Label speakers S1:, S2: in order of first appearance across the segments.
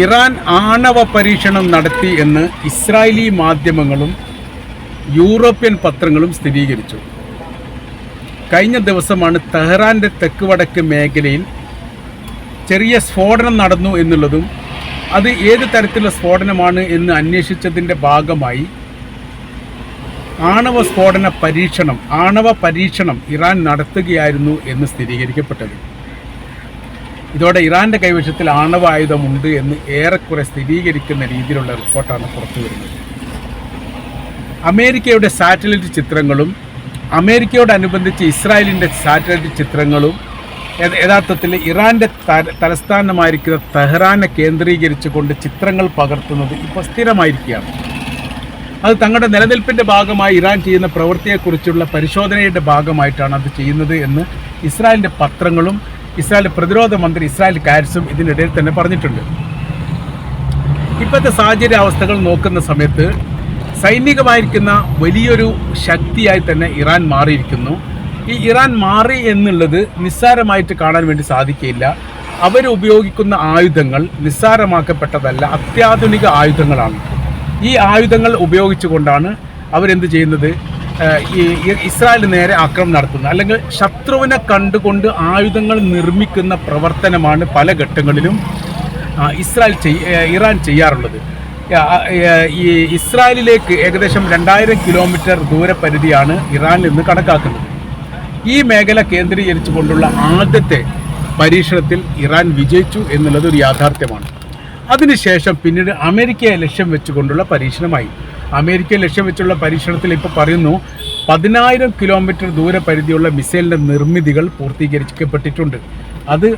S1: Iran ആണവ പരീക്ഷണം നടത്തി എന്ന് ഇസ്രായേലി മാധ്യമങ്ങളും യൂറോപ്യൻ പത്രങ്ങളും സ്ഥിരീകരിച്ചു. കഴിഞ്ഞ ദിവസമാണ് തെഹ്റാന്റെ തെക്ക് വടക്ക് മേഖലയിൽ ചെറിയ സ്ഫോടനം നടന്നു എന്നുള്ളതും അത് ഏത് തരത്തിലുള്ള സ്ഫോടനമാണ് എന്ന് അന്വേഷിച്ചതിന്റെ ഭാഗമായി ആണവ സ്ഫോടന പരീക്ഷണം ആണവ പരീക്ഷണം ഇറാൻ നടത്തുകയായിരുന്നു എന്ന് സ്ഥിരീകരിക്കപ്പെട്ടത്. ഇതോടെ ഇറാന്റെ കൈവശത്തിൽ ആണവായുധമുണ്ട് എന്ന് ഏറെക്കുറെ സ്ഥിരീകരിക്കുന്ന രീതിയിലുള്ള റിപ്പോർട്ടാണ് പുറത്തു വരുന്നത്. അമേരിക്കയുടെ സാറ്റലൈറ്റ് ചിത്രങ്ങളും അമേരിക്കയോടനുബന്ധിച്ച് ഇസ്രായേലിന്റെ സാറ്റലൈറ്റ് ചിത്രങ്ങളും യഥാർത്ഥത്തിൽ ഇറാന്റെ തലസ്ഥാനമായിരിക്കുന്ന തെഹ്റാനെ കേന്ദ്രീകരിച്ചുകൊണ്ട് ചിത്രങ്ങൾ പകർത്തുന്നത് ഇപ്പോൾ സ്ഥിരമായിരിക്കുകയാണ്. അത് തങ്ങളുടെ നിലനിൽപ്പിന്റെ ഭാഗമായി ഇറാൻ ചെയ്യുന്ന പ്രവൃത്തിയെക്കുറിച്ചുള്ള പരിശോധനയുടെ ഭാഗമായിട്ടാണ് അത് ചെയ്യുന്നത് എന്ന് ഇസ്രായേലിന്റെ പത്രങ്ങളും ഇസ്രായേൽ പ്രതിരോധ മന്ത്രി ഇസ്രായേൽ കാരിസും ഇതിനിടയിൽ തന്നെ പറഞ്ഞിട്ടുണ്ട്. ഇപ്പോഴത്തെ സാഹചര്യ അവസ്ഥകൾ നോക്കുന്ന സമയത്ത് സൈനികമായിരിക്കുന്ന വലിയൊരു ശക്തിയായി തന്നെ ഇറാൻ മാറിയിരിക്കുന്നു. ഈ ഇറാൻ മാറി എന്നുള്ളത് നിസ്സാരമായിട്ട് കാണാൻ വേണ്ടി സാധിക്കില്ല അവർ ഉപയോഗിക്കുന്ന ആയുധങ്ങൾ നിസ്സാരമാക്കപ്പെട്ടതല്ല അത്യാധുനിക ആയുധങ്ങളാണ്. ഈ ആയുധങ്ങൾ ഉപയോഗിച്ചുകൊണ്ടാണ് അവരെന്ത് ചെയ്യുന്നത്? ഈ ഇസ്രായേൽ നേരെ ആക്രമണം നടത്തുന്നത്. അല്ലെങ്കിൽ ശത്രുവിനെ കണ്ടുകൊണ്ട് ആയുധങ്ങൾ നിർമ്മിക്കുന്ന പ്രവർത്തനമാണ് പല ഘട്ടങ്ങളിലും ഇസ്രായേൽ ഇറാൻ ചെയ്യാറുള്ളത്. ഈ ഇസ്രായേലിലേക്ക് ഏകദേശം രണ്ടായിരം കിലോമീറ്റർ ദൂരപരിധിയാണ് ഇറാനിൽ നിന്ന് കണക്കാക്കുന്നത്. ഈ മേഖല കേന്ദ്രീകരിച്ചുകൊണ്ടുള്ള ആദ്യത്തെ പരീക്ഷണത്തിൽ ഇറാൻ വിജയിച്ചു എന്നുള്ളത് ഒരു യാഥാർത്ഥ്യമാണ്. അതിനുശേഷം പിന്നീട് അമേരിക്കയെ ലക്ഷ്യം വെച്ചുകൊണ്ടുള്ള പരീക്ഷണമായി. അമേരിക്കയെ ലക്ഷ്യം വെച്ചുള്ള പരീക്ഷണത്തിൽ ഇപ്പോൾ പറയുന്നു പതിനായിരം കിലോമീറ്റർ ദൂരപരിധിയുള്ള മിസൈലിന്റെ നിർമ്മിതികൾ പൂർത്തീകരിക്കപ്പെട്ടിട്ടുണ്ട്. അത്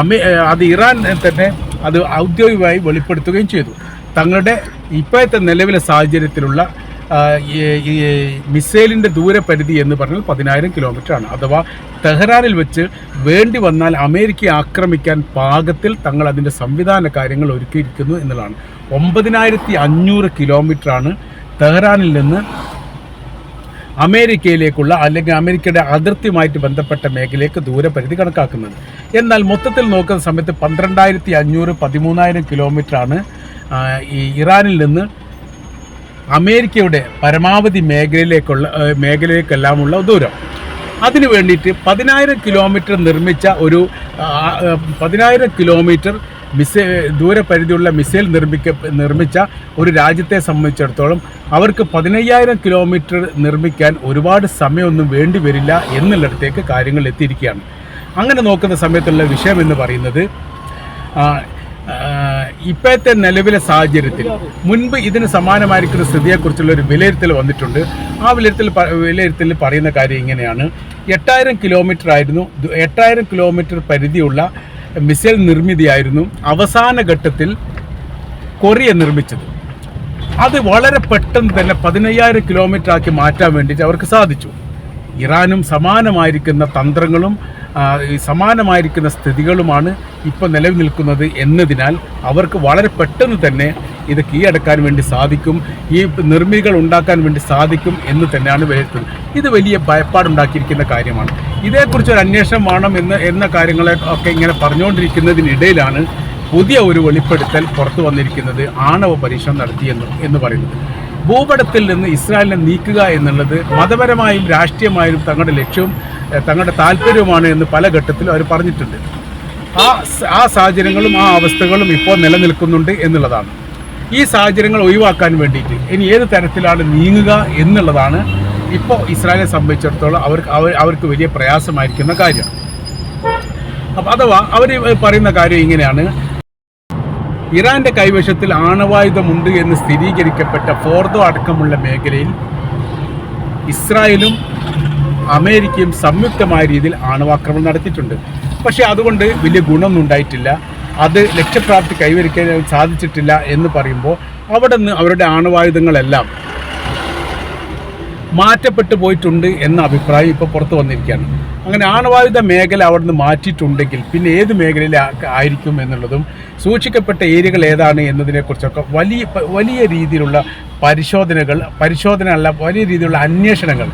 S1: അമേ അത് ഇറാൻ തന്നെ അത് ഔദ്യോഗികമായി വെളിപ്പെടുത്തുകയും ചെയ്തു. തങ്ങളുടെ ഇപ്പോഴത്തെ നിലവിലെ സാഹചര്യത്തിലുള്ള മിസൈലിന്റെ ദൂരപരിധി എന്ന് പറഞ്ഞാൽ പതിനായിരം ആണ്. അഥവാ തെഹ്റാനിൽ വെച്ച് വേണ്ടി വന്നാൽ അമേരിക്കയെ ആക്രമിക്കാൻ പാകത്തിൽ തങ്ങൾ അതിന്റെ സംവിധാന കാര്യങ്ങൾ ഒരുക്കിയിരിക്കുന്നു എന്നുള്ളതാണ്. ഒമ്പതിനായിരത്തി അഞ്ഞൂറ് കിലോമീറ്ററാണ് തെഹ്റാനിൽ നിന്ന് അമേരിക്കയിലേക്കുള്ള അല്ലെങ്കിൽ അമേരിക്കയുടെ അതിർത്തിയുമായിട്ട് ബന്ധപ്പെട്ട മേഖലയിലേക്ക് ദൂരപരിധി കണക്കാക്കുന്നത്. എന്നാൽ മൊത്തത്തിൽ നോക്കുന്ന സമയത്ത് പന്ത്രണ്ടായിരത്തി അഞ്ഞൂറ് പതിമൂന്നായിരം കിലോമീറ്ററാണ് ഈ ഇറാനിൽ നിന്ന് അമേരിക്കയുടെ പരമാവധി മേഖലയിലേക്കുള്ള മേഖലയിലേക്കെല്ലാമുള്ള ദൂരം. അതിനു വേണ്ടിയിട്ട് പതിനായിരം കിലോമീറ്റർ നിർമ്മിച്ച ഒരു പതിനായിരം കിലോമീറ്റർ മിസൈ ദൂരപരിധിയുള്ള മിസൈൽ നിർമ്മിക്ക നിർമ്മിച്ച ഒരു രാജ്യത്തെ സംബന്ധിച്ചിടത്തോളം അവർക്ക് പതിനയ്യായിരം കിലോമീറ്റർ നിർമ്മിക്കാൻ ഒരുപാട് സമയമൊന്നും വേണ്ടി വരില്ല എന്നുള്ളിടത്തേക്ക് കാര്യങ്ങൾ എത്തിയിരിക്കുകയാണ്. അങ്ങനെ നോക്കുന്ന സമയത്തുള്ള വിഷയം എന്ന് പറയുന്നത് ഇപ്പോഴത്തെ നിലവിലെ സാഹചര്യത്തിൽ മുൻപ് ഇതിന് സമാനമായിരിക്കുന്ന സ്ഥിതിയെക്കുറിച്ചുള്ള ഒരു വിലയിരുത്തൽ വന്നിട്ടുണ്ട്. ആ വിലയിരുത്തൽ വിലയിരുത്തൽ പറയുന്ന കാര്യം ഇങ്ങനെയാണ്. എട്ടായിരം കിലോമീറ്റർ ആയിരുന്നു എട്ടായിരം കിലോമീറ്റർ പരിധിയുള്ള മിസൈൽ നിർമ്മിതിയായിരുന്നു അവസാന ഘട്ടത്തിൽ കൊറിയ നിർമ്മിച്ചത്. അത് വളരെ പെട്ടെന്ന് തന്നെ പതിനയ്യായിരം കിലോമീറ്റർ ആക്കി മാറ്റാൻ വേണ്ടിയിട്ട് അവർക്ക് സാധിച്ചു. ഇറാനും സമാനമായിരിക്കുന്ന തന്ത്രങ്ങളും സമാനമായിരിക്കുന്ന സ്ഥിതികളുമാണ് ഇപ്പോൾ നിലവിൽ നിൽക്കുന്നത് എന്നതിനാൽ അവർക്ക് വളരെ പെട്ടെന്ന് തന്നെ ഇത് കീഴടക്കാൻ വേണ്ടി സാധിക്കും ഈ നിർമ്മിതികൾ ഉണ്ടാക്കാൻ വേണ്ടി സാധിക്കും എന്ന് തന്നെയാണ് വിലയിരുത്തുന്നത്. ഇത് വലിയ ഭയപ്പാടുണ്ടാക്കിയിരിക്കുന്ന കാര്യമാണ്. ഇതേക്കുറിച്ച് ഒരു അന്വേഷണം വേണം എന്ന് എന്ന കാര്യങ്ങളെ ഒക്കെ ഇങ്ങനെ പറഞ്ഞുകൊണ്ടിരിക്കുന്നതിനിടയിലാണ് പുതിയ ഒരു വെളിപ്പെടുത്തൽ പുറത്തു വന്നിരിക്കുന്നത് ആണവ പരീക്ഷണം നടത്തിയെന്ന് എന്ന് പറയുന്നത്. ഭൂപടത്തിൽ നിന്ന് ഇസ്രായേലിനെ നീക്കുക എന്നുള്ളത് മതപരമായും രാഷ്ട്രീയമായും തങ്ങളുടെ ലക്ഷ്യവും തങ്ങളുടെ താല്പര്യവുമാണ് എന്ന് പല ഘട്ടത്തിലും അവർ പറഞ്ഞിട്ടുണ്ട്. ആ ആ സാഹചര്യങ്ങളും ആ അവസ്ഥകളും ഇപ്പോൾ നിലനിൽക്കുന്നുണ്ട് എന്നുള്ളതാണ്. ഈ സാഹചര്യങ്ങൾ ഒഴിവാക്കാൻ വേണ്ടിയിട്ട് ഇനി ഏത് തരത്തിലാണ് നീങ്ങുക എന്നുള്ളതാണ് ഇപ്പോൾ ഇസ്രായേലിനെ സംബന്ധിച്ചിടത്തോളം അവർക്ക് അവർ അവർക്ക് വലിയ പ്രയാസമായിരിക്കുന്ന കാര്യം. അപ്പം അഥവാ അവർ പറയുന്ന കാര്യം ഇങ്ങനെയാണ്. ഇറാന്റെ കൈവശത്തിൽ ആണവായുധമുണ്ട് എന്ന് സ്ഥിരീകരിക്കപ്പെട്ട ഫോർദോ അടക്കമുള്ള മേഖലയിൽ ഇസ്രായേലും അമേരിക്കയും സംയുക്തമായ രീതിയിൽ ആണവാക്രമണം നടത്തിയിട്ടുണ്ട്. പക്ഷേ അതുകൊണ്ട് വലിയ ഗുണമൊന്നും ഉണ്ടായിട്ടില്ല. അത് ലക്ഷ്യപ്രാപ്തി കൈവരിക്കാൻ സാധിച്ചിട്ടില്ല എന്ന് പറയുമ്പോൾ അവിടെ നിന്ന് അവരുടെ ആണവായുധങ്ങളെല്ലാം മാറ്റപ്പെട്ടു പോയിട്ടുണ്ട് എന്ന അഭിപ്രായം ഇപ്പോൾ പുറത്തു വന്നിരിക്കുകയാണ്. അങ്ങനെ ആണവായുധ മേഖല അവിടുന്ന് മാറ്റിയിട്ടുണ്ടെങ്കിൽ പിന്നെ ഏത് മേഖലയിൽ ആയിരിക്കും എന്നുള്ളതും സൂക്ഷിക്കപ്പെട്ട ഏരിയകൾ ഏതാണ് എന്നതിനെക്കുറിച്ചൊക്കെ വലിയ വലിയ രീതിയിലുള്ള പരിശോധനകൾ പരിശോധന അല്ല വലിയ രീതിയിലുള്ള അന്വേഷണങ്ങൾ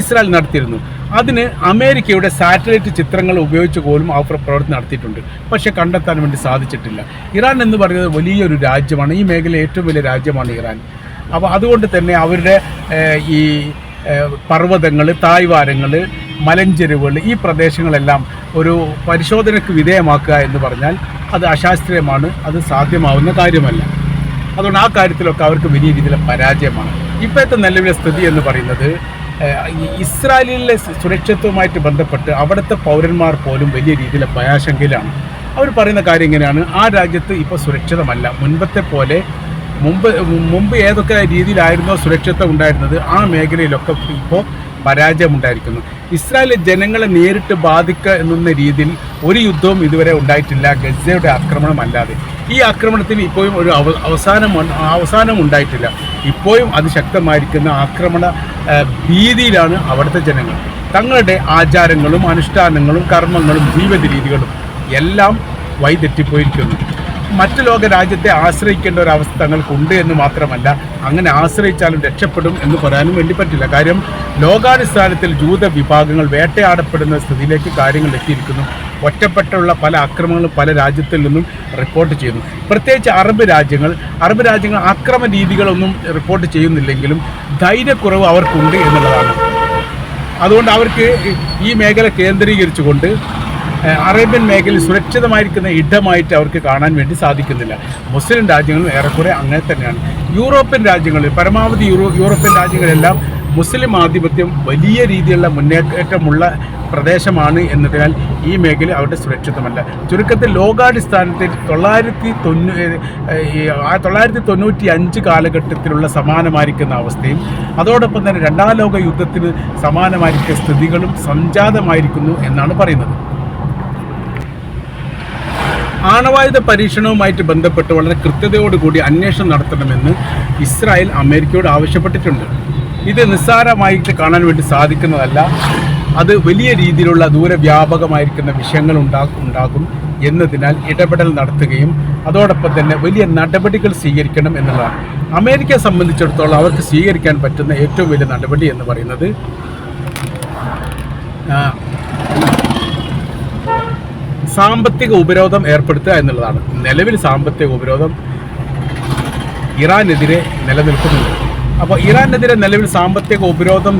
S1: ഇസ്രായേൽ നടത്തിയിരുന്നു. അതിന് അമേരിക്കയുടെ സാറ്റലൈറ്റ് ചിത്രങ്ങൾ ഉപയോഗിച്ച് പോലും അവർ പ്രവർത്തനം നടത്തിയിട്ടുണ്ട്. പക്ഷെ കണ്ടെത്താൻ വേണ്ടി സാധിച്ചിട്ടില്ല. ഇറാൻ എന്ന് പറയുന്നത് വലിയൊരു രാജ്യമാണ്. ഈ മേഖല ഏറ്റവും വലിയ രാജ്യമാണ് ഇറാൻ. അപ്പോൾ അതുകൊണ്ട് തന്നെ അവരുടെ ഈ പർവതങ്ങൾ തായ്വാരങ്ങൾ മലഞ്ചെരുവുകൾ ഈ പ്രദേശങ്ങളെല്ലാം ഒരു പരിശോധനയ്ക്ക് വിധേയമാക്കുക എന്ന് പറഞ്ഞാൽ അത് അശാസ്ത്രീയമാണ്. അത് സാധ്യമാവുന്ന കാര്യമല്ല. അതുകൊണ്ട് ആ കാര്യത്തിലൊക്കെ അവർക്ക് വലിയ രീതിയിലെ പരാജയമാണ്. ഇപ്പോഴത്തെ നിലവിലെ സ്ഥിതി എന്ന് പറയുന്നത് ഇസ്രായേലിലെ സു- ബന്ധപ്പെട്ട് അവിടുത്തെ പൗരന്മാർ പോലും വലിയ രീതിയിലെ ഭയാശങ്കയിലാണ് അവർ പറയുന്ന കാര്യം ഇങ്ങനെയാണ്. ആ രാജ്യത്ത് ഇപ്പോൾ സുരക്ഷിതമല്ല. മുൻപത്തെ പോലെ മുമ്പ് മുമ്പ് ഏതൊക്കെ രീതിയിലായിരുന്നോ സുരക്ഷിതത്വം ഉണ്ടായിരുന്നത് ആ മേഖലയിലൊക്കെ ഇപ്പോൾ പരാജയമുണ്ടായിരിക്കുന്നു. ഇസ്രായേലിലെ ജനങ്ങളെ നേരിട്ട് ബാധിക്കുക എന്ന രീതിയിൽ ഒരു യുദ്ധവും ഇതുവരെ ഉണ്ടായിട്ടില്ല. ഗസയുടെ ആക്രമണം അല്ലാതെ ഈ ആക്രമണത്തിന് ഇപ്പോഴും ഒരു അവസാനം അവസാനം ഉണ്ടായിട്ടില്ല. ഇപ്പോഴും അതിശക്തമായിരിക്കുന്ന ആക്രമണ ഭീതിയിലാണ് അവിടുത്തെ ജനങ്ങൾ. തങ്ങളുടെ ആചാരങ്ങളും അനുഷ്ഠാനങ്ങളും കർമ്മങ്ങളും ജീവിത രീതികളും എല്ലാം വഴിതെറ്റിപ്പോയിരിക്കുന്നു. മറ്റു ലോക രാജ്യത്തെ ആശ്രയിക്കേണ്ട ഒരു അവസ്ഥ തങ്ങൾക്കുണ്ട് എന്ന് മാത്രമല്ല അങ്ങനെ ആശ്രയിച്ചാലും രക്ഷപ്പെടും എന്ന് പറയാനും വേണ്ടി പറ്റില്ല. കാര്യം ലോകാടിസ്ഥാനത്തിൽ ജൂത വിഭാഗങ്ങൾ വേട്ടയാടപ്പെടുന്ന സ്ഥിതിയിലേക്ക് കാര്യങ്ങൾ എത്തിയിരിക്കുന്നു. ഒറ്റപ്പെട്ടുള്ള പല ആക്രമണങ്ങളും പല രാജ്യത്തിൽ നിന്നും റിപ്പോർട്ട് ചെയ്യുന്നു. പ്രത്യേകിച്ച് അറബ് രാജ്യങ്ങൾ അറബ് രാജ്യങ്ങൾ ആക്രമ രീതികളൊന്നും റിപ്പോർട്ട് ചെയ്യുന്നില്ലെങ്കിലും ധൈര്യക്കുറവ് അവർക്കുണ്ട് എന്നുള്ളതാണ്. അതുകൊണ്ട് അവർക്ക് ഈ മേഖല കേന്ദ്രീകരിച്ചുകൊണ്ട് അറേബ്യൻ മേഖലയിൽ സുരക്ഷിതമായിരിക്കുന്ന ഇടമായിട്ട് അവർക്ക് കാണാൻ വേണ്ടി സാധിക്കുന്നില്ല. മുസ്ലിം രാജ്യങ്ങളും ഏറെക്കുറെ അങ്ങനെ തന്നെയാണ്. യൂറോപ്യൻ രാജ്യങ്ങളിൽ പരമാവധി യൂറോ യൂറോപ്യൻ രാജ്യങ്ങളെല്ലാം മുസ്ലിം ആധിപത്യം വലിയ രീതിയിലുള്ള മുന്നേറ്റമുള്ള പ്രദേശമാണ് എന്നതിനാൽ ഈ മേഖല അവരുടെ സുരക്ഷിതമല്ല. ചുരുക്കത്തിൽ ലോകാടിസ്ഥാനത്തിൽ തൊള്ളായിരത്തി തൊണ്ണൂ തൊള്ളായിരത്തി തൊണ്ണൂറ്റി അഞ്ച് കാലഘട്ടത്തിലുള്ള സമാനമായിരിക്കുന്ന അവസ്ഥയും അതോടൊപ്പം തന്നെ രണ്ടാം ലോക യുദ്ധത്തിന് സമാനമായിരിക്കുന്ന സ്ഥിതികളും സംജാതമായിരിക്കുന്നു എന്നാണ് പറയുന്നത്. ആണവായുധ പരീക്ഷണവുമായിട്ട് ബന്ധപ്പെട്ട് വളരെ കൃത്യതയോടുകൂടി അന്വേഷണം നടത്തണമെന്ന് ഇസ്രായേൽ അമേരിക്കയോട് ആവശ്യപ്പെട്ടിട്ടുണ്ട്. ഇത് നിസ്സാരമായിട്ട് കാണാൻ വേണ്ടി സാധിക്കുന്നതല്ല. അത് വലിയ രീതിയിലുള്ള ദൂരവ്യാപകമായിരിക്കുന്ന വിഷയങ്ങൾ ഉണ്ടാക്കും ഉണ്ടാകും എന്നതിനാൽ ഇടപെടൽ നടത്തുകയും അതോടൊപ്പം തന്നെ വലിയ നടപടികൾ സ്വീകരിക്കണം എന്നുള്ളതാണ്. അമേരിക്കയെ സംബന്ധിച്ചിടത്തോളം അവർക്ക് സ്വീകരിക്കാൻ പറ്റുന്ന ഏറ്റവും വലിയ നടപടി എന്ന് പറയുന്നത് സാമ്പത്തിക ഉപരോധം ഏർപ്പെടുത്തുക എന്നുള്ളതാണ്. നിലവിൽ സാമ്പത്തിക ഉപരോധം ഇറാനെതിരെ നിലനിൽക്കുന്നുണ്ട്. അപ്പോൾ ഇറാനെതിരെ നിലവിൽ സാമ്പത്തിക ഉപരോധം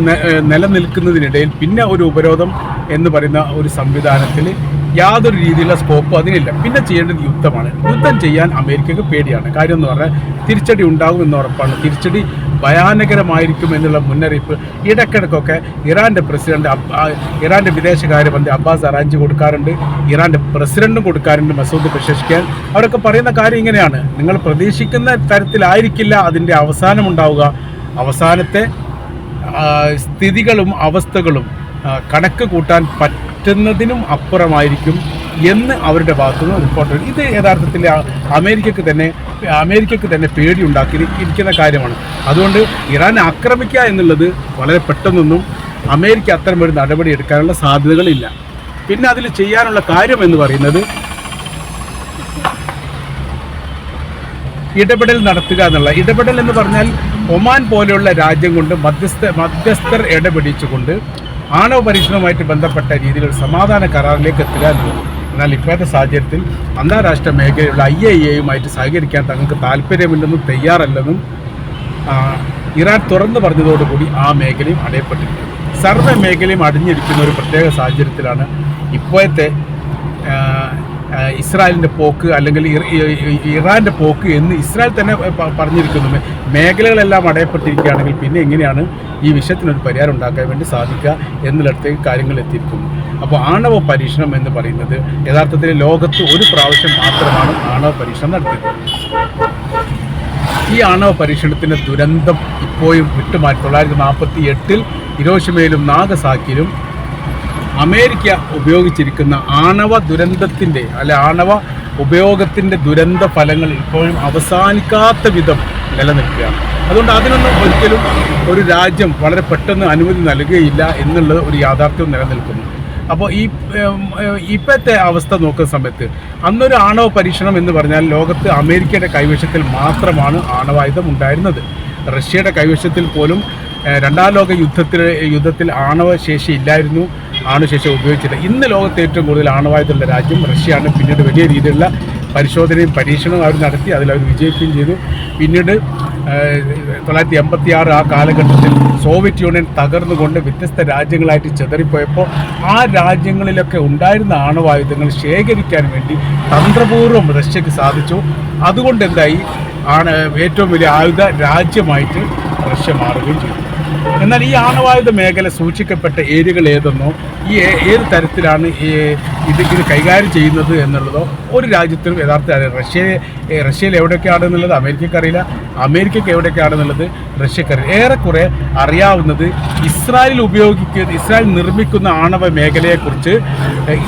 S1: നിലനിൽക്കുന്നതിനിടയിൽ പിന്നെ ഒരു ഉപരോധം എന്ന് പറയുന്ന ഒരു സംവിധാനത്തിൽ യാതൊരു രീതിയിലുള്ള സ്കോപ്പ് അതിനില്ല. പിന്നെ ചെയ്യേണ്ടത് യുദ്ധമാണ്. യുദ്ധം ചെയ്യാൻ അമേരിക്കക്ക് പേടിയാണ്. കാര്യം എന്ന് പറഞ്ഞാൽ തിരിച്ചടി ഉണ്ടാകും എന്ന് ഉറപ്പാണ്. തിരിച്ചടി ഭയാനകരമായിരിക്കും എന്നുള്ള മുന്നറിയിപ്പ് ഇടയ്ക്കിടയ്ക്കൊക്കെ ഇറാന്റെ പ്രസിഡന്റ് ഇറാന്റെ വിദേശകാര്യമന്ത്രി അബ്ബാസ് അറാഞ്ചി കൊടുക്കാറുണ്ട്. ഇറാന്റെ പ്രസിഡന്റും കൊടുക്കാറുണ്ട് മസൂദ് പെഷഷ്കിയാൻ അവരൊക്കെ പറയുന്ന കാര്യം ഇങ്ങനെയാണ്. നിങ്ങൾ പ്രതീക്ഷിക്കുന്ന തരത്തിലായിരിക്കില്ല അതിന്റെ അവസാനം ഉണ്ടാവുക അവസാനത്തെ സ്ഥിതികളും അവസ്ഥകളും കണക്ക് കൂട്ടാൻ പറ്റുന്നതിനും അപ്പുറമായിരിക്കും എന്ന് അവരുടെ ഭാഗത്തു നിന്ന് റിപ്പോർട്ട് ഇത് യഥാർത്ഥത്തിൽ അമേരിക്കക്ക് തന്നെ അമേരിക്കക്ക് തന്നെ പേടി ഉണ്ടാക്കി ഇരിക്കുന്ന കാര്യമാണ്. അതുകൊണ്ട് ഇറാൻ ആക്രമിക്കുക എന്നുള്ളത് വളരെ പെട്ടെന്നൊന്നും അമേരിക്ക അത്തരമൊരു നടപടി എടുക്കാനുള്ള സാധ്യതകളില്ല. പിന്നെ അതിൽ ചെയ്യാനുള്ള കാര്യം എന്ന് പറയുന്നത് ഇടപെടൽ നടത്തുക എന്നുള്ള. ഇടപെടൽ എന്ന് പറഞ്ഞാൽ ഒമാൻ പോലെയുള്ള രാജ്യം കൊണ്ട് മധ്യസ്ഥ മധ്യസ്ഥർ ഇടപെടിച്ചുകൊണ്ട് ആണവ പരീക്ഷണവുമായിട്ട് ബന്ധപ്പെട്ട രീതിയിൽ ഒരു സമാധാന കരാറിലേക്ക് എത്തുക എന്നുള്ളത്. എന്നാൽ ഇപ്പോഴത്തെ സാഹചര്യത്തിൽ അന്താരാഷ്ട്ര മേഖലയിലുള്ള ഐ എ എയുമായിട്ട് സഹകരിക്കാൻ തങ്ങൾക്ക് താല്പര്യമില്ലെന്നും തയ്യാറല്ലെന്നും ഇറാൻ തുറന്നു പറഞ്ഞതോടുകൂടി ആ മേഖലയും അടയപ്പെട്ടിരിക്കുന്നു. സർവ മേഖലയും അടിഞ്ഞിരിക്കുന്ന ഒരു പ്രത്യേക സാഹചര്യത്തിലാണ് ഇപ്പോഴത്തെ ഇസ്രായേലിന്റെ പോക്ക് അല്ലെങ്കിൽ ഇറാന്റെ പോക്ക് എന്ന് ഇസ്രായേൽ തന്നെ പറഞ്ഞിരിക്കുന്നു. മേഖലകളെല്ലാം അടയപ്പെട്ടിരിക്കുകയാണെങ്കിൽ പിന്നെ എങ്ങനെയാണ് ഈ വിഷയത്തിനൊരു പരിഹാരം ഉണ്ടാക്കാൻ വേണ്ടി സാധിക്കുക എന്നിടത്തേക്ക് കാര്യങ്ങൾ എത്തിയിരിക്കുന്നു. അപ്പോൾ ആണവ പരീക്ഷണം എന്ന് പറയുന്നത് യഥാർത്ഥത്തിൽ ലോകത്ത് ഒരു പ്രാവശ്യം മാത്രമാണ് ആണവ പരീക്ഷണം നടത്തിയത്. ഈ ആണവ പരീക്ഷണത്തിന്റെ ദുരന്തം ഇപ്പോഴും വിട്ടുമാറ്റി തൊള്ളായിരത്തി നാൽപ്പത്തി എട്ടിൽ ഹിരോഷിമയിലും നാഗസാക്കിലും അമേരിക്ക ഉപയോഗിച്ചിരിക്കുന്ന ആണവ ദുരന്തത്തിന്റെ അല്ലെ ആണവ ഉപയോഗത്തിന്റെ ദുരന്ത ഫലങ്ങൾ ഇപ്പോഴും അവസാനിക്കാത്ത വിധം നിലനിൽക്കുകയാണ്. അതുകൊണ്ട് അതിനൊന്നും ഒരിക്കലും ഒരു രാജ്യം വളരെ പെട്ടെന്ന് അനുമതി നൽകുകയില്ല എന്നുള്ളത് ഒരു യാഥാർത്ഥ്യം നിലനിൽക്കുന്നു. അപ്പോൾ ഈ ഇപ്പോഴത്തെ അവസ്ഥ നോക്കുന്ന സമയത്ത് അന്നൊരു ആണവ പരീക്ഷണം എന്ന് പറഞ്ഞാൽ ലോകത്ത് അമേരിക്കയുടെ കൈവശത്തിൽ മാത്രമാണ് ആണവായുധം ഉണ്ടായിരുന്നത്. റഷ്യയുടെ കൈവശത്തിൽ പോലും രണ്ടാം ലോക യുദ്ധത്തിൽ യുദ്ധത്തിൽ ആണവശേഷി ഇല്ലായിരുന്നു. ആണവശേഷി ഉപയോഗിച്ചില്ല. ഇന്ന് ലോകത്ത് ഏറ്റവും കൂടുതൽ ആണവായുധമുള്ള രാജ്യം റഷ്യയാണ്. പിന്നീട് വലിയ രീതിയിലുള്ള പരിശോധനയും പരീക്ഷണവും അവർ നടത്തി അതിൽ അവർ വിജയിക്കുകയും ചെയ്തു. പിന്നീട് തൊള്ളായിരത്തി എൺപത്തി ആറ് ആ കാലഘട്ടത്തിൽ സോവിയറ്റ് യൂണിയൻ തകർന്നുകൊണ്ട് വ്യത്യസ്ത രാജ്യങ്ങളായിട്ട് ചെതറിപ്പോയപ്പോൾ ആ രാജ്യങ്ങളിലൊക്കെ ഉണ്ടായിരുന്ന ആണവായുധങ്ങൾ ശേഖരിക്കാൻ വേണ്ടി തന്ത്രപൂർവം റഷ്യക്ക് സാധിച്ചു. അതുകൊണ്ട് എന്തായി? ആണ് ഏറ്റവും വലിയ ആയുധ രാജ്യമായിട്ട് റഷ്യ മാറുകയും ചെയ്തു. എന്നാൽ ഈ ആണവായുധ മേഖല സൂക്ഷിക്കപ്പെട്ട ഏരിയകൾ ഏതെന്നോ ഈ ഏത് തരത്തിലാണ് ഈ ഇത് ഇത് കൈകാര്യം ചെയ്യുന്നത് എന്നുള്ളതോ ഒരു രാജ്യത്തിനും യഥാർത്ഥ അറിയില്ല. റഷ്യ എവിടെയൊക്കെയാണ് എന്നുള്ളത് അമേരിക്കക്ക് അറിയില്ല. അമേരിക്കയ്ക്ക് എവിടെയൊക്കെയാണെന്നുള്ളത് റഷ്യക്കറിയില്ല ഏറെക്കുറെ അറിയാവുന്നത് ഇസ്രായേൽ ഉപയോഗിക്കുന്ന ഇസ്രായേൽ നിർമ്മിക്കുന്ന ആണവ മേഖലയെക്കുറിച്ച്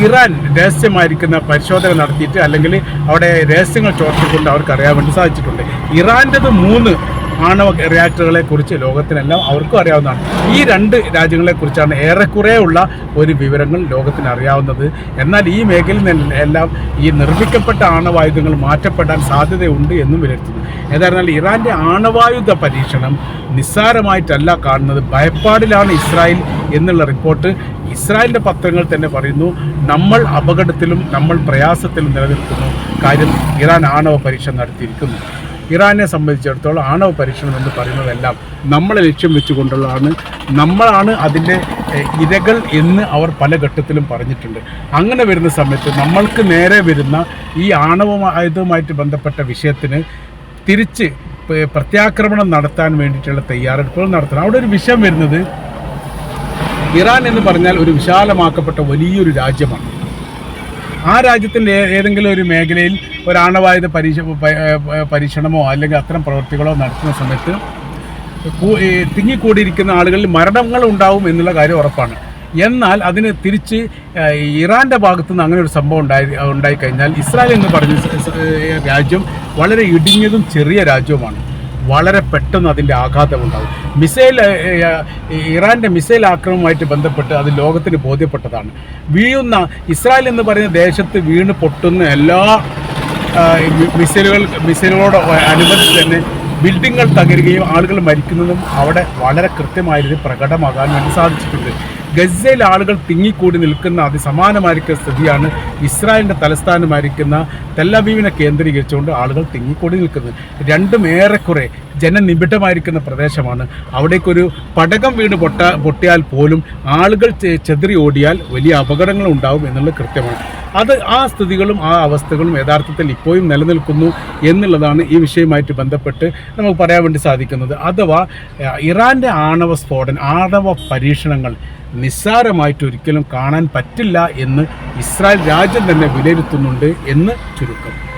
S1: ഇറാൻ രഹസ്യമായിരിക്കുന്ന പരിശോധന നടത്തിയിട്ട് അല്ലെങ്കിൽ അവിടെ രഹസ്യങ്ങൾ ചോർത്തിക്കൊണ്ട് അവർക്ക് അറിയാൻ വേണ്ടി സാധിച്ചിട്ടുണ്ട്. ഇറാന്റെത് മൂന്ന് ആണവ റിയാക്ടറുകളെ കുറിച്ച് ലോകത്തിനെല്ലാം അവർക്കും അറിയാവുന്നതാണ്. ഈ രണ്ട് രാജ്യങ്ങളെ കുറിച്ചാണ് ഏറെക്കുറെ ഉള്ള ഒരു വിവരങ്ങൾ ലോകത്തിന് അറിയാവുന്നത്. എന്നാൽ ഈ മേഖലയിൽ എല്ലാം ഈ നിർമ്മിക്കപ്പെട്ട ആണവായുധങ്ങൾ മാറ്റപ്പെടാൻ സാധ്യതയുണ്ട് എന്നും വിലയിരുത്തുന്നു. ഏതായിരുന്നാൽ ഇറാന്റെ ആണവായുധ പരീക്ഷണം നിസ്സാരമായിട്ടല്ല കാണുന്നത്. ഭയപ്പാടിലാണ് ഇസ്രായേൽ എന്നുള്ള റിപ്പോർട്ട്. ഇസ്രായേലിന്റെ പത്രങ്ങൾ തന്നെ പറയുന്നു നമ്മൾ അപകടത്തിലും നമ്മൾ പ്രയാസത്തിലും നിലനിൽക്കുന്നു. കാര്യം ഇറാൻ ആണവ പരീക്ഷ നടത്തിയിരിക്കുന്നു. ഇറാനെ സംബന്ധിച്ചിടത്തോളം ആണവ പരീക്ഷണം എന്ന് പറയുന്നതെല്ലാം നമ്മളെ ലക്ഷ്യം വെച്ചുകൊണ്ടുള്ളതാണ്. നമ്മളാണ് അതിന്റെ ഇരകൾ എന്ന് അവർ പല ഘട്ടത്തിലും പറഞ്ഞിട്ടുണ്ട്. അങ്ങനെ വരുന്ന സമയത്ത് നമ്മൾക്ക് നേരെ വരുന്ന ഈ ആണവമായതുമായിട്ട് ബന്ധപ്പെട്ട വിഷയത്തിന് തിരിച്ച് പ്രത്യാക്രമണം നടത്താൻ വേണ്ടിയിട്ടുള്ള തയ്യാറെടുപ്പുകൾ നടത്തണം. അവിടെ ഒരു വിഷയം വരുന്നത് ഇറാൻ എന്ന് പറഞ്ഞാൽ ഒരു വിശാലമാക്കപ്പെട്ട വലിയൊരു രാജ്യമാണ്. ആ രാജ്യത്തിന്റെ ഏതെങ്കിലും ഒരു മേഖലയിൽ ഒരു ആണവായുധ പരീക്ഷ പരീക്ഷണമോ അല്ലെങ്കിൽ അത്തരം പ്രവൃത്തികളോ നടത്തുന്ന സമയത്ത് തിങ്ങിക്കൂടിയിരിക്കുന്ന ആളുകളിൽ മരണങ്ങൾ ഉണ്ടാവും എന്നുള്ള കാര്യം ഉറപ്പാണ്. എന്നാൽ അതിന് തിരിച്ച് ഇറാന്റെ ഭാഗത്തു നിന്ന് അങ്ങനെ ഒരു സംഭവം ഉണ്ടായി ഉണ്ടായിക്കഴിഞ്ഞാൽ ഇസ്രായേൽ എന്ന് പറഞ്ഞ രാജ്യം വളരെ ഇടുങ്ങിയതും ചെറിയ രാജ്യവുമാണ്. വളരെ പെട്ടെന്ന് അതിന്റെ ആഘാതം ഉണ്ടാകും മിസൈൽ ഏ, മിസൈൽ ആക്രമണവുമായിട്ട് ബന്ധപ്പെട്ട് അത് ലോകത്തിന് ബോധ്യപ്പെട്ടതാണ്. വീഴുന്ന ഇസ്രായേൽ എന്ന് പറയുന്ന ദേശത്ത് വീണ് പൊട്ടുന്ന എല്ലാ മിസൈലുകൾ മിസൈലുകളോട് അനുബന്ധിച്ച് തന്നെ ബിൽഡിങ്ങുകൾ തകരുകയും ആളുകൾ മരിക്കുന്നതും അവിടെ വളരെ കൃത്യമായ രീതിയിൽ പ്രകടമാകാൻ വേണ്ടി സാധിച്ചിട്ടുണ്ട്. ഗസയിൽ ആളുകൾ തിങ്ങിക്കൂടി നിൽക്കുന്ന അതിസമാനമായിരിക്കുന്ന സ്ഥിതിയാണ് ഇസ്രായേലിന്റെ തലസ്ഥാനമായിരിക്കുന്ന തെല്ലബീവിനെ കേന്ദ്രീകരിച്ചുകൊണ്ട് ആളുകൾ തിങ്ങിക്കൂടി നിൽക്കുന്നത്. രണ്ടും ഏറെക്കുറെ ജനനിബിഡമായിരിക്കുന്ന പ്രദേശമാണ്. അവിടേക്കൊരു പടകം വീണ് പൊട്ട പൊട്ടിയാൽ പോലും ആളുകൾ ചെതിരി ഓടിയാൽ വലിയ അപകടങ്ങൾ ഉണ്ടാവും എന്നുള്ളത് കൃത്യമാണ്. അത് ആ സ്ഥിതികളും ആ അവസ്ഥകളും യഥാർത്ഥത്തിൽ ഇപ്പോഴും നിലനിൽക്കുന്നു എന്നുള്ളതാണ് ഈ വിഷയവുമായിട്ട് ബന്ധപ്പെട്ട് നമുക്ക് പറയാൻ വേണ്ടി സാധിക്കുന്നത്. അഥവാ ഇറാന്റെ ആണവ സ്ഫോടനം ആണവ പരീക്ഷണങ്ങൾ നിസ്സാരമായിട്ട് ഒരിക്കലും കാണാൻ പറ്റില്ല എന്ന് ഇസ്രായേൽ രാജ്യം തന്നെ വിലയിരുത്തുന്നുണ്ട് എന്ന് ചുരുക്കം.